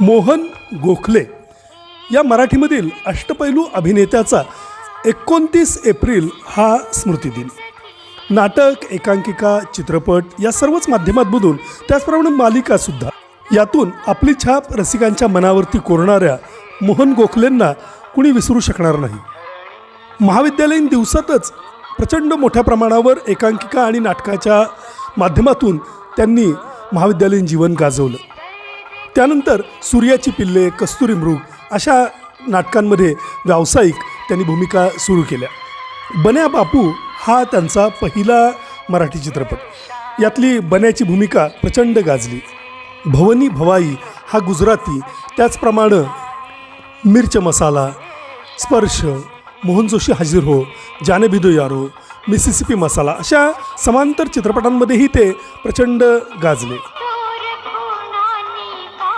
मोहन गोखले या मराठीमधील अष्टपैलू अभिनेत्याचा एकोणतीस एप्रिल हा स्मृतिदिन. नाटक एकांकिका चित्रपट या सर्वच माध्यमांमधून त्याचप्रमाणे मालिकासुद्धा यातून आपली छाप रसिकांच्या मनावरती कोरणाऱ्या मोहन गोखलेंना कुणी विसरू शकणार नाही. महाविद्यालयीन दिवसातच प्रचंड मोठ्या प्रमाणावर एकांकिका आणि नाटकाच्या माध्यमातून त्यांनी महाविद्यालयीन जीवन गाजवलं. त्यानंतर सूर्याची पिल्ले कस्तुरी मृग अशा नाटकांमध्ये व्यावसायिक त्यांनी भूमिका सुरू केल्या. बन्या बापू हा त्यांचा पहिला मराठी चित्रपट. यातली बन्याची भूमिका प्रचंड गाजली. भवनी भवाई हा गुजराती त्याचप्रमाणे मिर्च मसाला स्पर्श मोहन जोशी हाजीर हो जाने यारो मिसिसिपी मसाला अशा समांतर चित्रपटांमध्येही ते प्रचंड गाजले.